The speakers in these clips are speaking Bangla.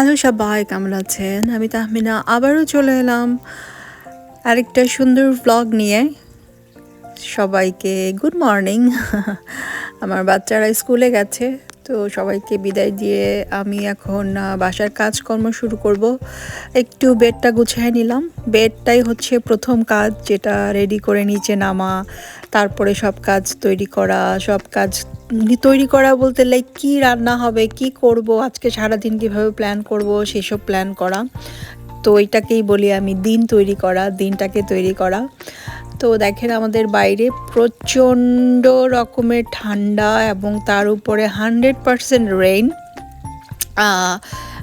হ্যালো সবাই, কেমন আছেন? আমি তাহমিনা, আবারও চলে এলাম আরেকটা সুন্দর ব্লগ নিয়ে। সবাইকে গুড মর্নিং আমার বাচ্চারা স্কুলে গেছে, তো সবাইকে বিদায় দিয়ে আমি এখন বাসার কাজকর্ম শুরু করব। একটু বেডটা গুছিয়ে নিলাম। বেডটাই হচ্ছে প্রথম কাজ, যেটা রেডি করে নিচে নামা, তারপরে সব কাজ তৈরি করা, সব কাজ তৈরি করা বলতে লাইক কি রান্না হবে, কি করব, আজকে সারাদিন কীভাবে প্ল্যান করব, সেসব প্ল্যান করা। তো এটাকেই বলি আমি দিন তৈরি করা, দিনটাকে তৈরি করা। তো দেখেন আমাদের বাইরে প্রচণ্ড রকমের ঠান্ডা এবং তার উপরে হান্ড্রেড পারসেন্ট রেইন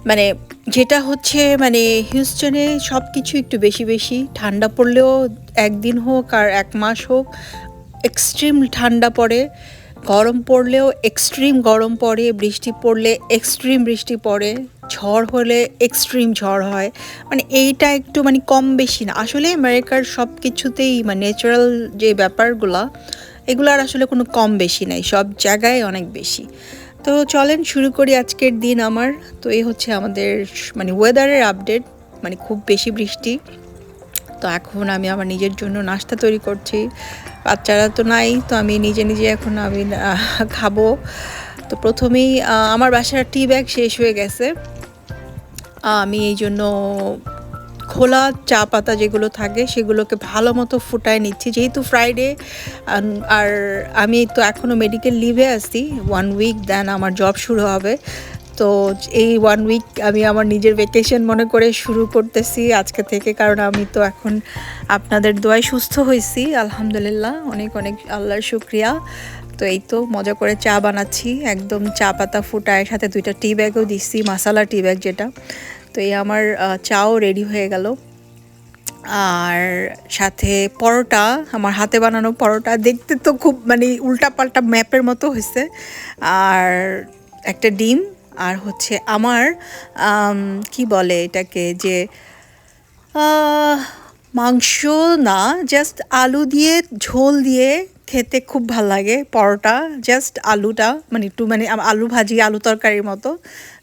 মানে যেটা হচ্ছে মানে হিউস্টনে সব কিছু একটু বেশি বেশি। ঠান্ডা পড়লেও একদিন হোক আর এক মাস হোক এক্সট্রিম ঠান্ডা পড়ে। গরম পড়লেও এক্সট্রিম গরম পড়ে, বৃষ্টি পড়লে এক্সট্রিম বৃষ্টি পড়ে, ঝড় হলে এক্সট্রিম ঝড় হয়। মানে এইটা একটু মানে কম বেশি না। আসলে আমেরিকার সব কিছুতেই মানে ন্যাচারাল যে ব্যাপারগুলা এগুলার আসলে কোনো কম বেশি নাই, সব জায়গায় অনেক বেশি। তো চলেন শুরু করি আজকের দিন আমার। তো এই হচ্ছে আমাদের মানে ওয়েদারের আপডেট মানে খুব বেশি বৃষ্টি। তো এখন আমি আমার নিজের জন্য নাস্তা তৈরি করছি। বাচ্চারা তো নাই, তো আমি নিজে নিজে এখন আমি খাব। তো প্রথমেই আমার বাসার টি ব্যাগ শেষ হয়ে গেছে। আমি এই জন্য খোলা চা পাতা যেগুলো থাকে সেগুলোকে ভালো মতো ফুটায় নিচ্ছি। যেহেতু ফ্রাইডে আর আমি তো এখনও মেডিকেল লিভে আছি ওয়ান উইক দেন আমার জব শুরু হবে। তো এই ওয়ান উইক আমি আমার নিজের ভেকেশন মনে করে শুরু করতেছি আজকে থেকে, কারণ আমি তো এখন আপনাদের দোয়ায় সুস্থ হয়েছি, আলহামদুলিল্লাহ, অনেক অনেক আল্লাহর শুক্রিয়া। তো এই তো মজা করে চা বানাচ্ছি, একদম চা পাতা ফুটায়, সাথে দুইটা টি ব্যাগও দিচ্ছি মশালা টি ব্যাগ যেটা। তো এই আমার চাও রেডি হয়ে গেল। আর সাথে পরোটা, আমার হাতে বানানো পরোটা, দেখতে তো খুব মানে উল্টা পাল্টা ম্যাপের মতো হয়েছে। আর একটা ডিম আর হচ্ছে আমার আম, কি বলে এটাকে যে মাংস না জাস্ট আলু দিয়ে ঝোল দিয়ে খেতে খুব ভালো লাগে পরোটা জাস্ট আলুটা মানে একটু মানে আলু ভাজি আলু তরকারির মতো।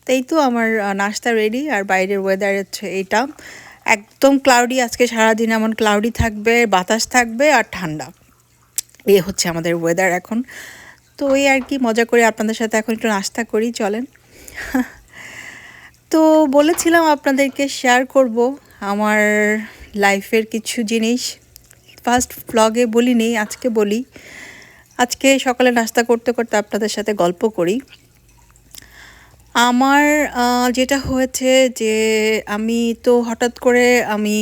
তাই তো আমার নাস্তা রেডি আর বাইরের ওয়েদার হচ্ছে এইটা। একদম ক্লাউডি আজকে সারাদিন এমন ক্লাউডি থাকবে বাতাস থাকবে আর ঠান্ডা। এ হচ্ছে আমাদের ওয়েদার এখন। তো ওই আর কি মজা করে আপনাদের সাথে এখন একটু নাস্তা করি চলেন। তো বলেছিলাম আপনাদেরকে শেয়ার করব আমার লাইফের কিছু জিনিস। ফার্স্ট ব্লগে বলিনি, আজকে বলি। আজকে সকালে নাস্তা করতে করতে আপনাদের সাথে গল্প করি। আমার যেটা হয়েছে যে আমি তো হঠাৎ করে আমি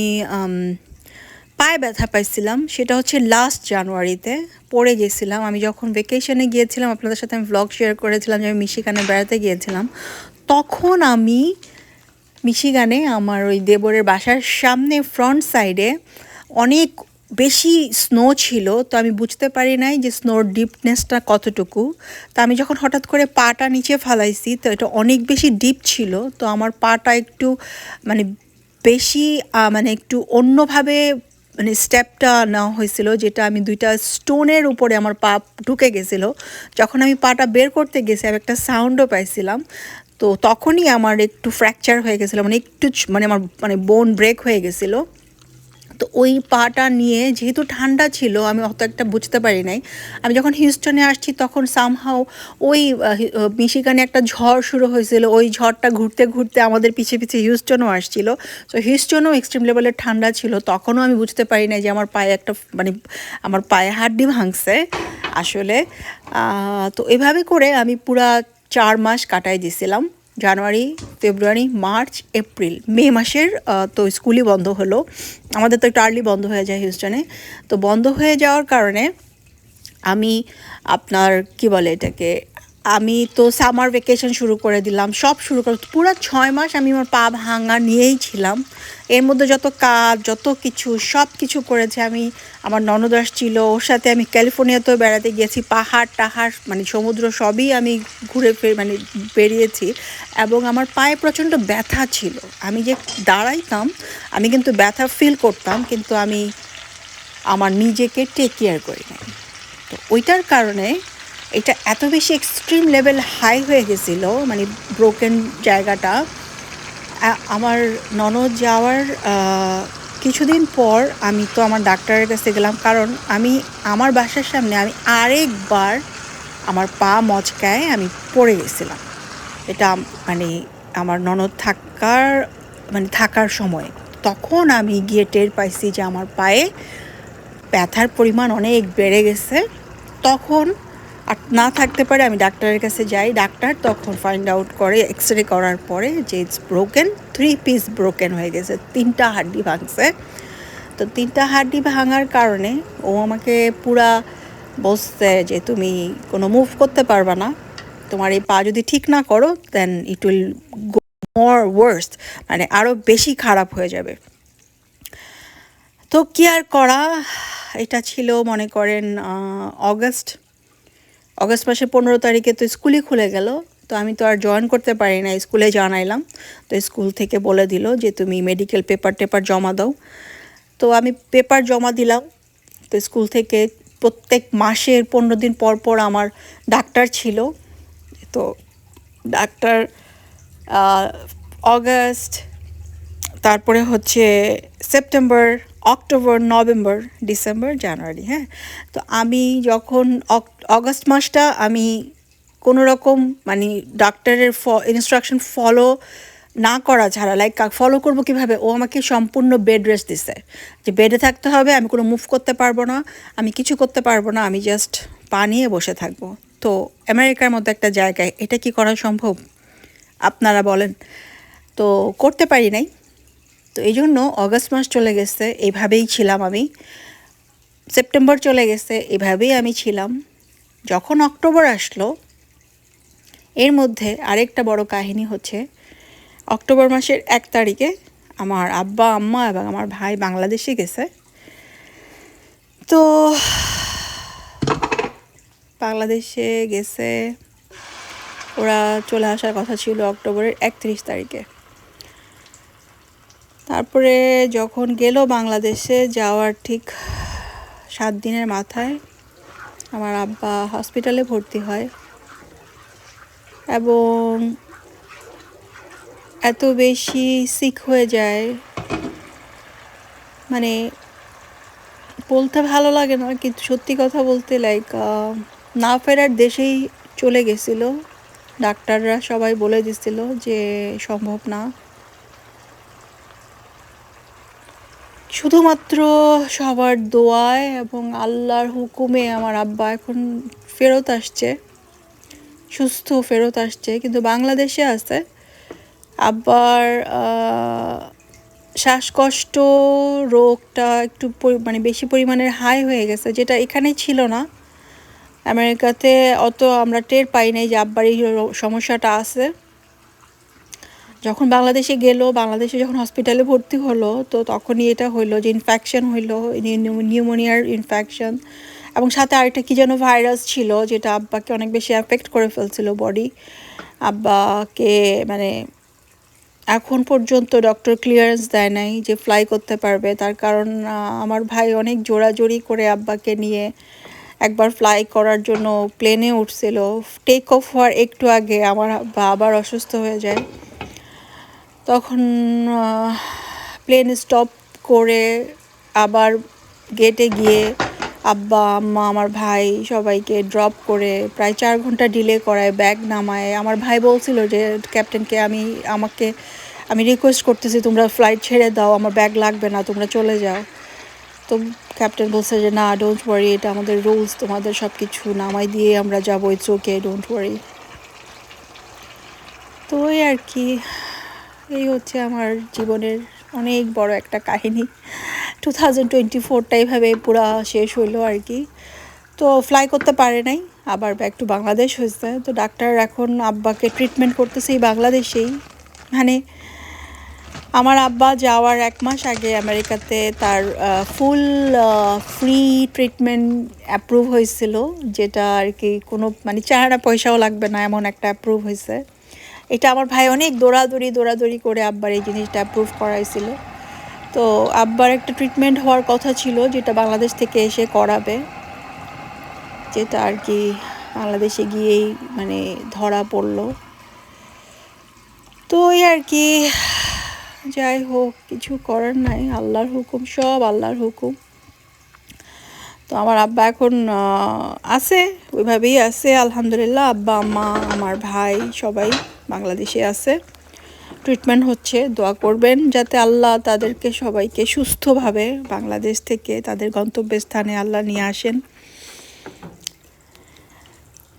পায়ে ব্যথা পাইছিলাম, সেটা হচ্ছে লাস্ট জানুয়ারিতে। পড়ে গেছিলাম। আমি যখন ভেকেশনে গিয়েছিলাম, আপনাদের সাথে আমি ব্লগ শেয়ার করেছিলাম যে আমি মিশিগানে বেড়াতে গিয়েছিলাম, তখন আমি মিশিগানে আমার ওই দেবরের বাসার সামনে ফ্রন্ট সাইডে অনেক বেশি স্নো ছিল, তো আমি বুঝতে পারি নাই যে স্নোর ডিপনেসটা কতটুকু। তো আমি যখন হঠাৎ করে পাটা নিচে ফালাইছি, তো এটা অনেক বেশি ডিপ ছিল, তো আমার পাটা একটু মানে বেশি মানে একটু অন্যভাবে মানে স্টেপটা নেওয়া হয়েছিল, যেটা আমি দুইটা স্টোনের উপরে আমার পা ঢুকে গেছিল। যখন আমি পাটা বের করতে গেছি, আমি একটা সাউন্ডও পাইছিলাম। তো তখনই আমার একটু ফ্র্যাকচার হয়ে গেছিল মানে একটু মানে আমার মানে বোন ব্রেক হয়ে গেছিল। তো ওই পাটা নিয়ে যেহেতু ঠান্ডা ছিল, আমি অত একটা বুঝতে পারি নাই। আমি যখন হিউস্টনে আসছি তখন সামহাও ওই মিশিগানে একটা ঝড় শুরু হয়েছিল। ওই ঝড়টা ঘুরতে ঘুরতে আমাদের পিছে পিছে হিউস্টনও আসছিল। তো হিউস্টনও এক্সট্রিম লেভেলের ঠান্ডা ছিল। তখনও আমি বুঝতে পারি নাই যে আমার পায়ে একটা মানে আমার পায়ে হাড্ডি ভাঙছে আসলে। তো এভাবে করে আমি পুরা চার মাস কাটাই দিয়েছিলাম জানুয়ারি, ফেব্রুয়ারি, মার্চ, এপ্রিল। মে মাসের তো স্কুলই বন্ধ হলো। আমাদের তো একটু আর্লি বন্ধ হয়ে যায় হিউস্টনে তো বন্ধ হয়ে যাওয়ার কারণে আমি আপনার কি বলে এটাকে আমি তো সামার ভেকেশন শুরু করে দিলাম, সব শুরু করে পুরো ছয় মাস আমি আমার পা ভাঙা নিয়েই ছিলাম। এর মধ্যে যত কাজ, যত কিছু, সব কিছু করেছে আমি। আমার ননদ ছিল, ওর সাথে আমি ক্যালিফোর্নিয়াতেও বেড়াতে গিয়েছি। পাহাড় টাহাড় মানে সমুদ্র সবই আমি ঘুরে ফিরে মানে বেরিয়েছি। এবং আমার পায়ে প্রচণ্ড ব্যথা ছিল। আমি যে দাঁড়াইতাম, আমি কিন্তু ব্যথা ফিল করতাম, কিন্তু আমি আমার নিজেকে টেক কেয়ার করি নাই। তো ওইটার কারণে এটা এত বেশি এক্সট্রিম লেভেল হাই হয়ে গেছিল মানে ব্রোকেন জায়গাটা। আমার ননদ যাওয়ার কিছুদিন পর আমি তো আমার ডাক্তারের কাছে গেলাম, কারণ আমি, আমার বাসার সামনে আমি আরেকবার আমার পা মচকায় আমি পড়ে গেছিলাম। এটা মানে আমার ননদ থাকার মানে থাকার সময়। তখন আমি গিয়ে টের পাইছি যে আমার পায়ে ব্যথার পরিমাণ অনেক বেড়ে গেছে। তখন আর না থাকতে পারে, আমি ডাক্তারের কাছে যাই, ডাক্তার তখন ফাইন্ড আউট করে এক্স রে করার পরে যে it's broken three piece broken হয়ে গেছে, তিনটা হাড্ডি ভাঙছে। তো তিনটা হাড্ডি ভাঙার কারণে ও আমাকে পুরা বসছে যে তুমি কোনো মুভ করতে পারবা না, তোমার এই পা যদি ঠিক না করো দেন it will go more worst মানে আরও বেশি খারাপ হয়ে যাবে। তো কি আর করা? এটা ছিল, মনে করেন অগস্ট অগস্ট মাসের পনেরো তারিখে তো স্কুলই খুলে গেল, তো আমি তো আর জয়েন করতে পারি না স্কুলে জানাইলাম। তো স্কুল থেকে বলে দিল যে, তুমি মেডিকেল পেপার টেপার জমা দাও। তো আমি পেপার জমা দিলাম। তো স্কুল থেকে প্রত্যেক মাসের পনেরো দিন পর পর আমার ডাক্তার ছিল। তো ডাক্তার অগাস্ট, তারপরে হচ্ছে September October, November, December, January হ্যাঁ? তো আমি যখন অগস্ট মাসটা আমি কোনো রকম মানে ডাক্তারের ফ ইনস্ট্রাকশন ফলো না করা ছাড়া লাইক ফলো করব কীভাবে? ও আমাকে সম্পূর্ণ বেড রেস্ট দিছে। যে বেডে থাকতে হবে, আমি কোনো মুভ করতে পারব না, আমি কিছু করতে পারব না, আমি জাস্ট পা নিয়ে বসে থাকব। তো আমেরিকার মতো একটা জায়গায় এটা কি করা সম্ভব? আপনারা বলেন। তো করতে পারি নাই। তো এই জন্য অগাস্ট মাস চলে গেছে এইভাবেই ছিলাম আমি। সেপ্টেম্বর চলে গেছে, এভাবেই আমি ছিলাম। যখন অক্টোবর আসলো, এর মধ্যে আরেকটা বড় কাহিনী হচ্ছে, অক্টোবর মাসের এক তারিখে আমার আব্বা, আম্মা এবং আমার ভাই বাংলাদেশে গেছে। তো বাংলাদেশে গেছে, ওরা চলে আসার কথা ছিল অক্টোবরের একত্রিশ তারিখে। তারপরে যখন গেল বাংলাদেশে যাওয়ার ঠিক সাত দিনের মাথায় আমার আব্বা হসপিটালে ভর্তি হয়। এবং এত বেশি সিক হয়ে যায়। মানে বলতে ভালো লাগে না, কিন্তু সত্যি কথা বলতে লাইক না ফেরার দেশেই চলে গেছিল। ডাক্তাররা সবাই বলে দিছিল যে সম্ভব না। শুধুমাত্র সবার দোয়ায় এবং আল্লাহর হুকুমে আমার আব্বা এখন ফেরত আসছে, সুস্থ ফেরত আসছে, কিন্তু বাংলাদেশে আছে। আব্বার শ্বাসকষ্ট রোগটা একটু মানে বেশি পরিমাণের হাই হয়ে গেছে, যেটা এখানে ছিল না। আমেরিকাতে অত আমরা টের পাই নাই যে আব্বার এই সমস্যাটা আছে। যখন বাংলাদেশে গেল, বাংলাদেশে যখন হসপিটালে ভর্তি হলো, তো তখনই এটা হইল যে ইনফেকশন হইল নিউমোনিয়ার ইনফেকশন এবং সাথে আরেকটা কি যেন ভাইরাস ছিল, যেটা আব্বাকে অনেক বেশি অ্যাফেক্ট করে ফেলছিল বডি আব্বাকে মানে এখন পর্যন্ত ডক্টর ক্লিয়ারেন্স দেয় নাই যে ফ্লাই করতে পারবে। তার কারণ আমার ভাই অনেক জোরাজোরি করে আব্বাকে নিয়ে একবার ফ্লাই করার জন্য প্লেনে উঠছিল। টেক অফ হওয়ার একটু আগে আমার আব্বা আবার অসুস্থ হয়ে যায়। তখন প্লেন স্টপ করে আবার গেটে গিয়ে আব্বা, আম্মা, আমার ভাই সবাইকে ড্রপ করে প্রায় চার ঘণ্টা ডিলে করায় ব্যাগ নামায়। আমার ভাই বলছিল যে ক্যাপ্টেনকে আমি, আমাকে, আমি রিকোয়েস্ট করতেছি, তোমরা ফ্লাইট ছেড়ে দাও, আমার ব্যাগ লাগবে না, তোমরা চলে যাও। তো ক্যাপ্টেন বলছে যে, না ডোন্ট ওয়ারি এটা আমাদের রুলস তোমাদের সব কিছু নামাই দিয়ে আমরা যাব ইটস ওকে ডোন্ট ওয়ারি তো ওই আর কি। এই হচ্ছে আমার জীবনের অনেক বড় একটা কাহিনী। টু থাউজেন্ড টোয়েন্টি ফোরটা এইভাবে পুরা শেষ হইল আর কি। তো ফ্লাই করতে পারে নাই, আবার ব্যাক টু বাংলাদেশ হয়েছে। তো ডাক্তার এখন আব্বাকে ট্রিটমেন্ট করতেছে এই বাংলাদেশেই। মানে আমার আব্বা যাওয়ার এক মাস আগে আমেরিকাতে তার ফুল ফ্রি ট্রিটমেন্ট অ্যাপ্রুভ হয়েছিল, যেটা আর কি কোনো মানে চাহারা পয়সাও লাগবে না, এমন একটা অ্যাপ্রুভ হয়েছে। এটা আমার ভাই অনেক দৌড়াদৌড়ি দৌড়াদৌড়ি করে আব্বার এই জিনিসটা অ্যাপ্রুভ করাইছিল। তো আব্বার একটা ট্রিটমেন্ট হওয়ার কথা ছিল, যেটা বাংলাদেশ থেকে এসে করাবে। যেটা আর কি বাংলাদেশে গিয়েই মানে ধরা পড়ল। তো ওই আর কি, যাই হোক, কিছু করার নাই। আল্লাহর হুকুম, সব আল্লাহর হুকুম। তো আমার আব্বা এখন আছে, ওইভাবেই আছে, আলহামদুলিল্লাহ। আব্বা আম্মা আমার ভাই, সবাই। বাংলাদেশে আছে। ট্রিটমেন্ট হচ্ছে, দোয়া করবেন যাতে আল্লাহ তাদেরকে সবাইকে সুস্থভাবে বাংলাদেশ থেকে তাদের গন্তব্যস্থানে আল্লাহ নিয়ে আসেন।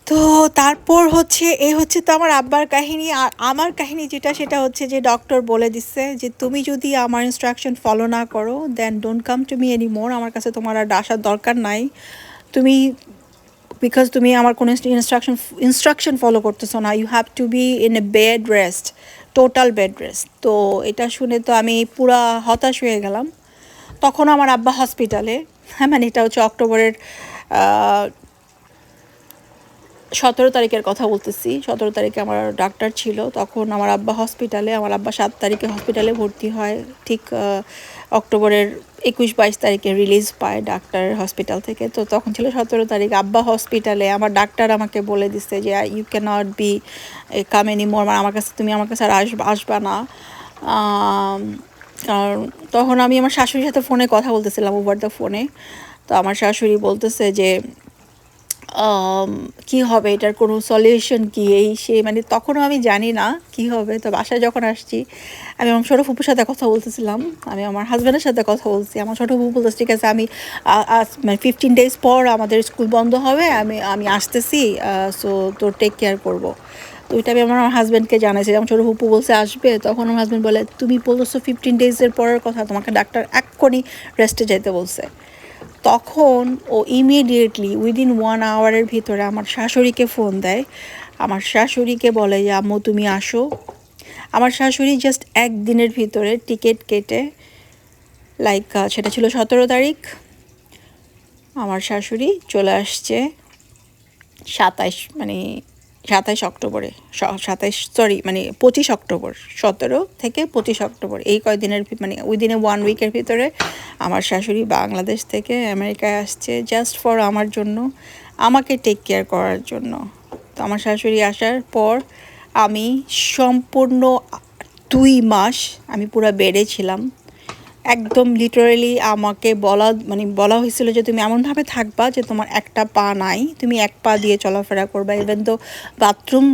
তো তারপর হচ্ছে, এ হচ্ছে তো আমার আব্বার কাহিনী। আর আমার কাহিনী যেটা, সেটা হচ্ছে যে ডক্টর বলে দিচ্ছে যে, তুমি যদি আমার ইনস্ট্রাকশন ফলো না করো then don't come to me any more আমার কাছে তোমার আর আসার দরকার নাই। তুমি বিকজ তুমি আমার কোনো ইনস্ট্রাকশন ইনস্ট্রাকশন ফলো করতেছো না you have to be in a bed rest total bed rest তো এটা শুনে তো আমি পুরা হতাশ হয়ে গেলাম। তখন আমার আব্বা হসপিটালে হ্যাঁ মানে এটা হচ্ছে অক্টোবরের সতেরো তারিখের কথা বলতেছি। সতেরো তারিখে আমার ডাক্তার ছিল। তখন আমার আব্বা হসপিটালে আমার আব্বা সাত তারিখে হসপিটালে ভর্তি হয়। ঠিক অক্টোবরের একুশ বাইশ তারিখে রিলিজ পায় ডাক্তার হসপিটাল থেকে। তো তখন ছিল সতেরো তারিখ। আব্বা হসপিটালে আমার ডাক্তার আমাকে বলে দিচ্ছে যে you can not be come any more আমার কাছে, তুমি আমার কাছে আর আসবা আসবা না। কারণ তখন আমি আমার শাশুড়ির সাথে ফোনে কথা বলতেছিলাম ওভার দ্য ফোনে তো আমার শাশুড়ি বলতেছে যে কি হবে? এটার কোনো সলিউশন কি? এই সে মানে তখনও আমি জানি না কি হবে। তো বাসায় যখন আসছি, আমি আমার ছোটো ফুপুর সাথে কথা বলতেছিলাম। আমি আমার হাজব্যান্ডের সাথে কথা বলছি। আমার ছোটো ফুপু বলতেছে, ঠিক আছে, আমি মানে ফিফটিন ডেজ পর আমাদের স্কুল বন্ধ হবে। আমি আমি আসতেছি সো তোর টেক কেয়ার করব। তো ওইটা আমি আমার হাজব্যান্ডকে জানাইছি। যেমন ছোটো ফুপু বলছে, আসবে? তখন আমার হাজব্যান্ড বলে, তুমি বলতেছো ফিফটিন ডেজের পরের কথা, তোমাকে ডাক্তার এক্ষুনি রেস্টে যেতে বলছে। তখন ও ইমিডিয়েটলি উইদিন ওয়ান আওয়ারের ভিতরে আমার শাশুড়িকে ফোন দেয়। আমার শাশুড়িকে বলে যে আম্মু, তুমি আসো। আমার শাশুড়ি জাস্ট একদিনের ভিতরে টিকিট কেটে লাইক সেটা ছিল সতেরো তারিখ, আমার শাশুড়ি চলে আসছে সাতাইশ মানে সাতাইশ অক্টোবরে সাতাইশ সরি মানে পঁচিশ অক্টোবর, সতেরো থেকে পঁচিশ অক্টোবর। এই কয়দিনের মানে উইদিনে ওয়ান উইকের ভিতরে আমার শাশুড়ি বাংলাদেশ থেকে আমেরিকায় আসছে জাস্ট ফর আমার জন্য, আমাকে টেক কেয়ার করার জন্য। তো আমার শাশুড়ি আসার পর আমি সম্পূর্ণ দুই মাস আমি পুরো বেডে ছিলাম। একদম লিটারেলি আমাকে বলা মানে বলা হয়েছিল যে তুমি এমনভাবে থাকবা যে তোমার একটা পা নাই, তুমি এক পা দিয়ে চলাফেরা করবা ইভেন তো বাথরুম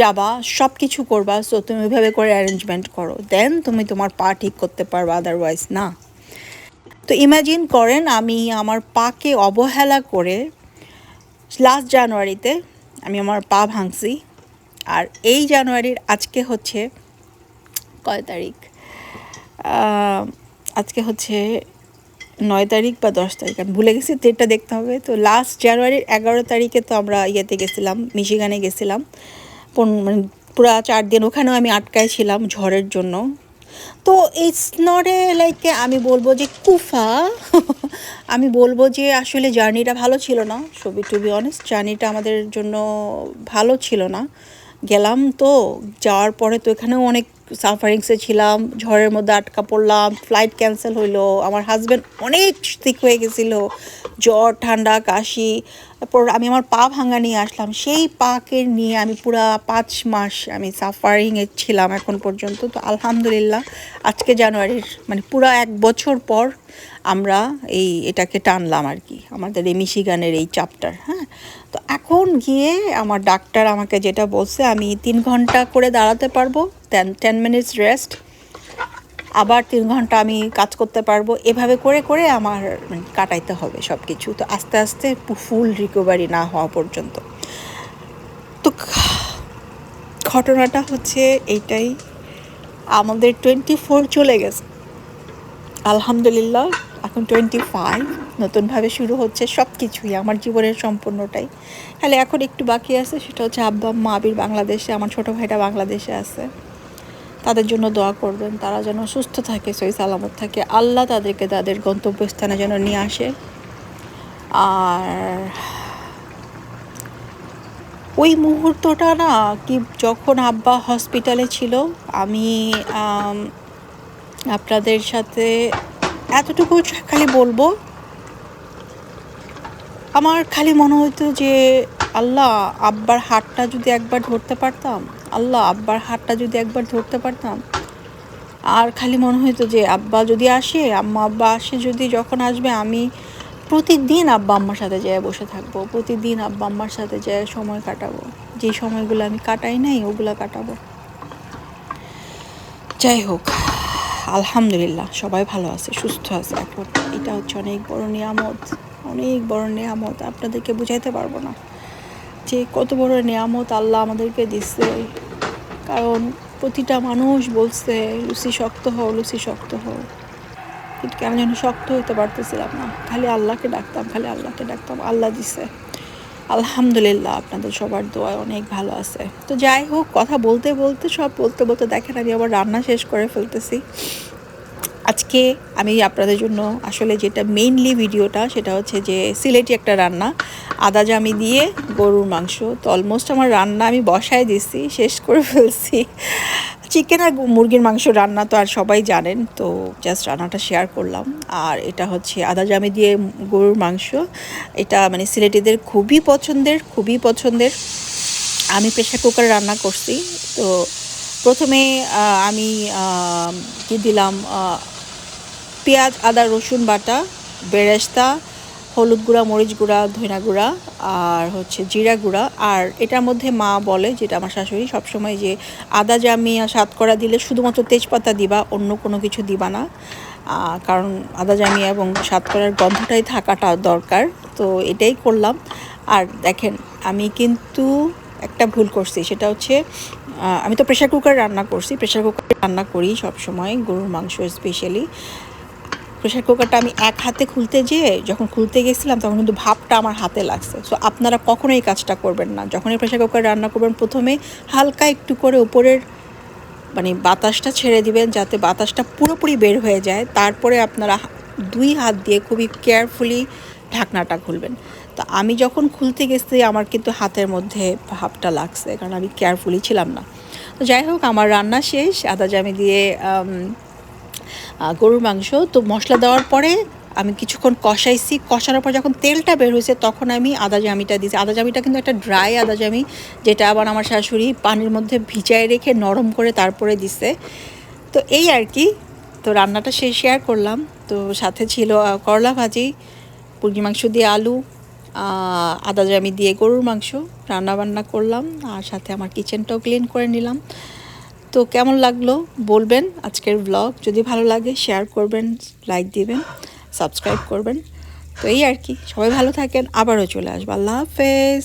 যাবা সব কিছু করবা সো তুমি ওইভাবে করে অ্যারেঞ্জমেন্ট করো। দেন তুমি তোমার পা ঠিক করতে পারবা আদারওয়াইজ না। তো ইমাজিন করেন আমি আমার পাকে অবহেলা করে লাস্ট জানুয়ারিতে আমি আমার পা ভাঙছি, আর এই জানুয়ারির আজকে হচ্ছে কয় তারিখ? আজকে হচ্ছে নয় তারিখ বা দশ তারিখ, আমি ভুলে গেছি ডেটটা দেখতে হবে। তো লাস্ট জানুয়ারির এগারো তারিখে তো আমরা ইয়েতে গেছিলাম মিশিগানে গেছিলাম। মানে পুরা চার দিন ওখানেও আমি আটকায় ছিলাম ঝড়ের জন্য। তো ইটস নট এ লাইক আমি বলব যে কুফা। আমি বলব যে আসলে জার্নিটা ভালো ছিল না ছবি টু বি অনেস্ট জার্নিটা আমাদের জন্য ভালো ছিল না। গেলাম তো, যাওয়ার পরে তো এখানেও অনেক সাফারিংসে ছিলাম, ঝড়ের মধ্যে আটকা পড়লাম ফ্লাইট ক্যান্সেল হইল, আমার হাজব্যান্ড অনেক ঠিক হয়ে গেছিল, জ্বর, ঠান্ডা, কাশি, তারপর আমি আমার পা ভাঙা নিয়ে আসলাম, সেই পাকে নিয়ে আমি পুরা পাঁচ মাস আমি সাফারিংয়ে ছিলাম এখন পর্যন্ত, তো আলহামদুলিল্লাহ, আজকে জানুয়ারির মানে পুরা এক বছর পর আমরা এই এটাকে টানলাম আর কি, আমাদের এই মিশিগানের এই চাপটার হ্যাঁ? তো এখন গিয়ে আমার ডাক্তার আমাকে যেটা বলছে, আমি তিন ঘণ্টা করে দাঁড়াতে পারব টেন টেন মিনিটস রেস্ট আবার তিন ঘণ্টা আমি কাজ করতে পারব, এভাবে করে করে আমার কাটাইতে হবে সব কিছু তো আস্তে আস্তে ফুল রিকভারি না হওয়া পর্যন্ত। তো ঘটনাটা হচ্ছে এইটাই, আমাদের টোয়েন্টি ফোর চলে গেছে। আলহামদুলিল্লাহ এখন টোয়েন্টি ফাইভ নতুনভাবে শুরু হচ্ছে সব কিছুই আমার জীবনের সম্পূর্ণটাই। তাহলে এখন একটু বাকি আছে সেটা হচ্ছে আব্বা আম্মা আবির বাংলাদেশে আমার ছোটো ভাইটা বাংলাদেশে আছে। তাদের জন্য দোয়া করবেন তারা যেন সুস্থ থাকে সই সালামত থাকে। আল্লাহ তাদেরকে তাদের গন্তব্যস্থানে যেন নিয়ে আসে। আর ওই মুহূর্তটা না কি যখন আব্বা হসপিটালে ছিল আম, আপনাদের সাথে এতটুকু খালি বলব। আমার খালি মনে হতো যে, আল্লাহ আব্বার হাতটা যদি একবার ধরতে পারতাম, আল্লাহ আব্বার হাতটা যদি একবার ধরতে পারতাম, আর খালি মনে হতো যে, আব্বা যদি আসে, আম্মা আব্বা আসে, যদি যখন আসবে, আমি প্রতিদিন আব্বা আম্মার সাথে যেয়ে বসে থাকব, প্রতিদিন আব্বা আম্মার সাথে যেয়ে সময় কাটাবো। যে সময়গুলো আমি কাটাই নাই, ওগুলো কাটাবো। যাই হোক আলহামদুলিল্লাহ, সবাই ভালো আছে, সুস্থ আছে। এখন এটা হচ্ছে অনেক বড় নিয়ামত, অনেক বড় নিয়ামত, আপনাদেরকে বুঝাইতে পারব না যে কত বড় নিয়ামত আল্লাহ আমাদেরকে দিচ্ছে কারণ প্রতিটা মানুষ বলছে, লুচি শক্ত হও, লুচি শক্ত হও। কিন্তু কেন যেন শক্ত হইতে পারতেছিলাম না। খালি আল্লাহকে ডাকতাম, খালি আল্লাহকে ডাকতাম, আল্লাহ দিছে। আলহামদুলিল্লাহ, আপনাদের সবার দোয়া অনেক ভালো আছে। তো যাই হোক, কথা বলতে বলতে, সব বলতে বলতে দেখেন, আমি আবার রান্না শেষ করে ফেলতেছি। আজকে আমি আপনাদের জন্য আসলে যেটা মেইনলি ভিডিওটা, সেটা হচ্ছে যে সিলেটি একটা রান্না। আদা জামি দিয়ে গরুর মাংস। তো অলমোস্ট আমার রান্না আমি বসায় দিছি, শেষ করে ফেলছি। চিকেন আর মুরগির মাংস রান্না তো আর সবাই জানেন, তো জাস্ট রান্নাটা শেয়ার করলাম। আর এটা হচ্ছে আদা জামি দিয়ে গরুর মাংস। এটা মানে সিলেটিদের খুবই পছন্দের খুবই পছন্দের। আমি প্রেশার কুকারে রান্না করছি। তো প্রথমে আমি কি দিলাম পেঁয়াজ, আদা, রসুন বাটা, বেরেস্তা হলুদ গুঁড়া, মরিচ গুঁড়া ধইনা গুঁড়া আর হচ্ছে জিরা গুঁড়া। আর এটার মধ্যে মা বলে, যেটা আমার শাশুড়ি, সবসময় যে আদা জামি আর সাতকরা দিলে শুধুমাত্র তেজপাতা দিবা, অন্য কোনো কিছু দিবা না। কারণ আদা জামি এবং সাতকরার গন্ধটাই থাকাটা দরকার। তো এটাই করলাম। আর দেখেন, আমি কিন্তু একটা ভুল করছি, সেটা হচ্ছে আমি তো প্রেশার কুকার রান্না করছি। প্রেশার কুকারে রান্না করি সব সময় গরুর মাংস স্পেশালি প্রেশার কুকারটা আমি এক হাতে খুলতে যেয়ে যখন খুলতে গেছিলাম, তখন কিন্তু ভাপটা আমার হাতে লাগছে। সো আপনারা কখনোই এই কাজটা করবেন না। যখনই প্রেশার কুকার রান্না করবেন, প্রথমে হালকা একটু করে উপরের মানে বাতাসটা ছেড়ে দিবেন, যাতে বাতাসটা পুরোপুরি বের হয়ে যায়। তারপরে আপনারা দুই হাত দিয়ে খুবই কেয়ারফুলি ঢাকনাটা খুলবেন। তো আমি যখন খুলতে গেছি, আমার কিন্তু হাতের মধ্যে ভাবটা লাগছে, কারণ আমি কেয়ারফুলি ছিলাম না। তো যাই হোক, আমার রান্না শেষ। আদা জামি দিয়ে গরুর মাংস। তো মশলা দেওয়ার পরে আমি কিছুক্ষণ কষাইছি। কষানোর পর যখন তেলটা বের হয়েছে, তখন আমি আদা জামিটা দিয়েছি। আদা জামিটা কিন্তু একটা ড্রাই আদা জামি, যেটা আবার আমার শাশুড়ি পানির মধ্যে ভিজায় রেখে নরম করে তারপরে দিছে। তো এই আর কি। তো রান্নাটা শেষ শেয়ার করলাম। তো সাথে ছিল করলা ভাজি মুরগি মাংস দিয়ে আলু আদা জামি দিয়ে গরুর মাংস। রান্না বান্না করলাম। আর সাথে আমার কিচেনটাও ক্লিন করে নিলাম। তো কেমন লাগল বলবেন আজকের ব্লগ যদি ভালো লাগে শেয়ার করবেন লাইক দিবেন সাবস্ক্রাইব করবেন। তো এই আর কি, সবাই ভালো থাকেন, আবারও চলে আসব। আল্লাহ হাফেজ।